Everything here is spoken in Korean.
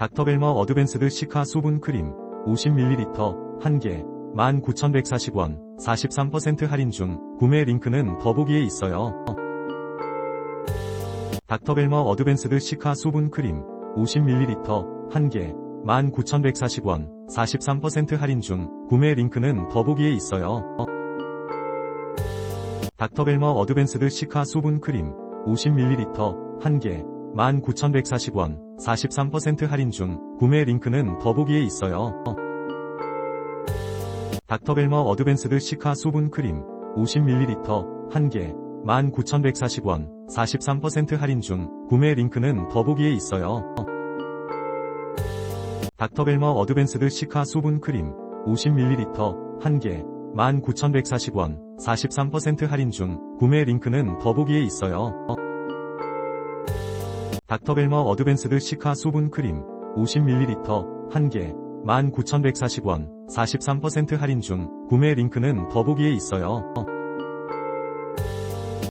닥터벨머 어드밴스드 시카 수분 크림 50ml 1개 19,140원 43% 할인 중 구매 링크는 더보기에 있어요. 닥터벨머 어드밴스드 시카 수분 크림 50ml 1개 19,140원 43% 할인 중 구매 링크는 더보기에 있어요. 닥터벨머 어드밴스드 시카 수분 크림 50ml 1개 19,140원 43% 할인 중 구매 링크는 더보기에 있어요. 닥터벨머 어드밴스드 시카 수분 크림 50ml 1개 19,140원 43% 할인 중 구매 링크는 더보기에 있어요. 닥터벨머 어드밴스드 시카 수분 크림 50ml 1개 19,140원 43% 할인 중 구매 링크는 더보기에 있어요. 닥터벨머 어드밴스드 시카 수분 크림 50ml 1개 19,140원 43% 할인 중 구매 링크는 더보기에 있어요.